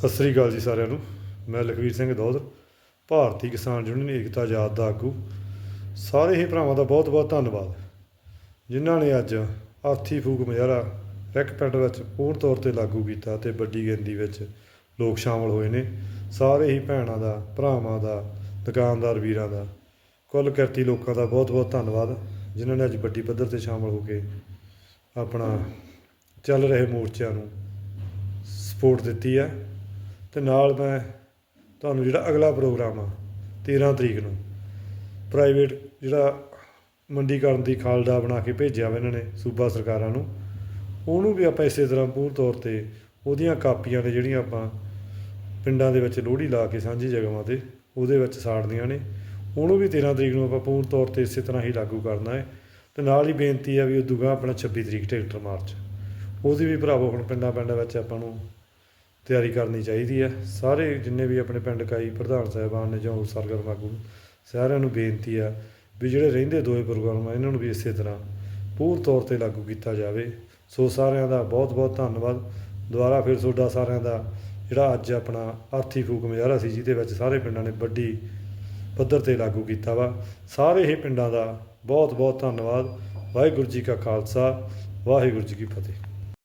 ਸਤਿ ਸ੍ਰੀ ਅਕਾਲ ਜੀ ਸਾਰਿਆਂ ਨੂੰ। ਮੈਂ ਲਖਵੀਰ ਸਿੰਘ ਦੌਦ ਭਾਰਤੀ ਕਿਸਾਨ ਯੂਨੀਅਨ ਏਕਤਾ ਆਜ਼ਾਦ ਦਾ ਆਗੂ। ਸਾਰੇ ਹੀ ਭਰਾਵਾਂ ਦਾ ਬਹੁਤ ਬਹੁਤ ਧੰਨਵਾਦ। ਜਿਨ੍ਹਾਂ ਨੇ ਅੱਜ ਆਰਥੀ ਫੂਕ ਮੁਜ਼ਾਹਰਾ ਇੱਕ ਪਿੰਡ ਵਿੱਚ ਪੂਰਨ ਤੌਰ ਤੇ ਲਾਗੂ ਕੀਤਾ ਤੇ ਵੱਡੀ ਗਿਣਤੀ ਵਿੱਚ ਲੋਕ ਸ਼ਾਮਲ ਹੋਏ ਨੇ। ਸਾਰੇ ਹੀ ਭੈਣਾਂ ਦਾ, ਭਰਾਵਾਂ ਦਾ, ਦੁਕਾਨਦਾਰ ਵੀਰਾਂ ਦਾ ਕੁੱਲ ਕਿਰਤੀ ਲੋਕਾਂ ਦਾ ਬਹੁਤ ਬਹੁਤ ਧੰਨਵਾਦ, ਜਿਨ੍ਹਾਂ ਨੇ ਅੱਜ ਵੱਡੀ ਪੱਧਰ ਤੇ ਸ਼ਾਮਲ ਹੋ ਕੇ ਆਪਣਾ ਚੱਲ ਰਹੇ ਮੋਰਚਿਆਂ ਨੂੰ ਸਪੋਰਟ ਦਿੱਤੀ ਹੈ। ਤੇ ਨਾਲ ਮੈਂ ਤੁਹਾਨੂੰ ਜਿਹੜਾ ਅਗਲਾ ਪ੍ਰੋਗਰਾਮ ਆ 13 ਤਰੀਕ ਨੂੰ ਪ੍ਰਾਈਵੇਟ ਜਿਹੜਾ ਮੰਡੀਕਰਨ ਦੀ ਖਾਲਡਾ ਬਣਾ ਕੇ ਭੇਜਿਆ ਵਾ ਇਹਨਾਂ ਨੇ ਸੂਬਾ ਸਰਕਾਰਾਂ ਨੂੰ, ਉਹਨੂੰ ਵੀ ਆਪਾਂ ਇਸੇ ਤਰ੍ਹਾਂ ਪੂਰਨ ਤੌਰ ਤੇ ਉਹਦੀਆਂ ਕਾਪੀਆਂ ਨੇ ਜਿਹੜੀਆਂ ਆਪਾਂ ਪਿੰਡਾਂ ਦੇ ਵਿੱਚ ਲੋਹੜੀ ਲਾ ਕੇ ਸਾਂਝੀ ਜਗ੍ਹਾਵਾਂ ਤੇ ਉਹਦੇ ਵਿੱਚ ਸਾੜਨੀਆਂ ਨੇ, ਉਹਨੂੰ ਵੀ 13 ਤਰੀਕ ਨੂੰ ਆਪਾਂ ਪੂਰਨ ਤੌਰ ਤੇ ਇਸੇ ਤਰ੍ਹਾਂ ਹੀ ਲਾਗੂ ਕਰਨਾ ਹੈ, ਤੇ ਨਾਲ ਹੀ ਬੇਨਤੀ ਆ ਵੀ ਉਹ ਗਾਂਹ ਆਪਣਾ 26 ਤਰੀਕ ਟਰੈਕਟਰ ਮਾਰਚ, ਉਹਦੀ ਵੀ ਭਰਾਵੋ ਹੁਣ ਪਿੰਡਾਂ ਪਿੰਡਾਂ ਵਿੱਚ ਆਪਾਂ ਨੂੰ ਤਿਆਰੀ ਕਰਨੀ ਚਾਹੀਦੀ ਹੈ। ਸਾਰੇ ਜਿੰਨੇ ਵੀ ਆਪਣੇ ਪਿੰਡ ਕਾਈ ਪ੍ਰਧਾਨ ਸਾਹਿਬਾਨ ਨੇ ਜਾਂ ਹੋਰ ਸਰਗਰਮ ਆਗੂ ਸਾਰਿਆਂ ਨੂੰ ਬੇਨਤੀ ਆ ਵੀ ਜਿਹੜੇ ਰਹਿੰਦੇ ਦੋਏ ਪ੍ਰੋਗਰਾਮ ਆ, ਇਹਨਾਂ ਨੂੰ ਵੀ ਇਸੇ ਤਰ੍ਹਾਂ ਪੂਰ ਤੌਰ ਤੇ ਲਾਗੂ ਕੀਤਾ ਜਾਵੇ। ਸੋ ਸਾਰਿਆਂ ਦਾ ਬਹੁਤ ਬਹੁਤ ਧੰਨਵਾਦ। ਦੁਬਾਰਾ ਫਿਰ ਤੁਹਾਡਾ ਸਾਰਿਆਂ ਦਾ ਜਿਹੜਾ ਅੱਜ ਆਪਣਾ ਆਰਥੀ ਫੂਕ ਮੁਜ਼ਾਹਰਾ ਸੀ, ਜਿਹਦੇ ਵਿੱਚ ਸਾਰੇ ਪਿੰਡਾਂ ਨੇ ਵੱਡੀ ਪੱਧਰ ਤੇ ਲਾਗੂ ਕੀਤਾ ਵਾ। ਸਾਰੇ ਹੀ ਪਿੰਡਾਂ ਦਾ ਬਹੁਤ ਬਹੁਤ ਧੰਨਵਾਦ। ਵਾਹਿਗੁਰੂ ਜੀ ਕਾ ਖਾਲਸਾ, ਵਾਹਿਗੁਰੂ ਜੀ ਕੀ ਫਤਿਹ।